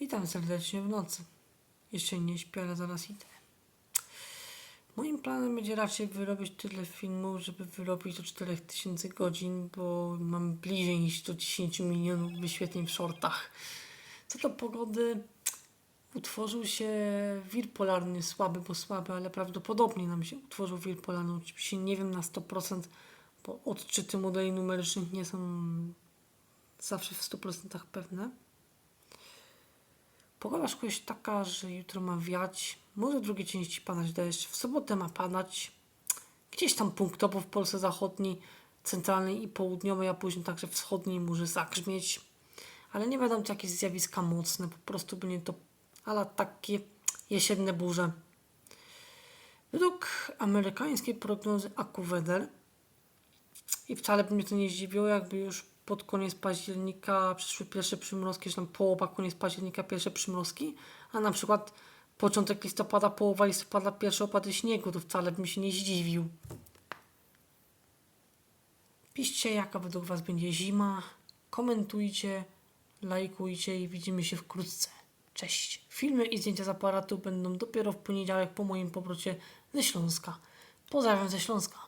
Witam serdecznie w nocy. Jeszcze nie śpię, ale zaraz idę. Moim planem będzie raczej wyrobić tyle filmów, żeby wyrobić do 4000 godzin, bo mam bliżej niż do 10 milionów wyświetleń w shortach. Co do pogody, utworzył się wir polarny, słaby, bo słaby, ale prawdopodobnie nam się utworzył wir polarny. Oczywiście nie wiem na 100%, bo odczyty modeli numerycznych nie są zawsze w 100% pewne. Pogoda szkoła jest taka, że jutro ma wiać, może w drugiej części padać deszcz, w sobotę ma padać, gdzieś tam punktowo w Polsce zachodniej, centralnej i południowej, a później także wschodniej może zagrzmieć, ale nie będą to jakieś zjawiska mocne, po prostu będzie to ale takie jesienne burze. Według amerykańskiej prognozy AccuWeather i wcale by mnie to nie zdziwiło, jakby już pod koniec października przyszły pierwsze przymrozki, że tam połowa, koniec października pierwsze przymrozki, a na przykład początek listopada, połowa listopada pierwsze opady śniegu, to wcale bym się nie zdziwił. Piszcie, jaka według Was będzie zima, komentujcie, lajkujcie i widzimy się wkrótce. Cześć. Filmy i zdjęcia z aparatu będą dopiero w poniedziałek po moim powrocie ze Śląska. Pozdrawiam ze Śląska.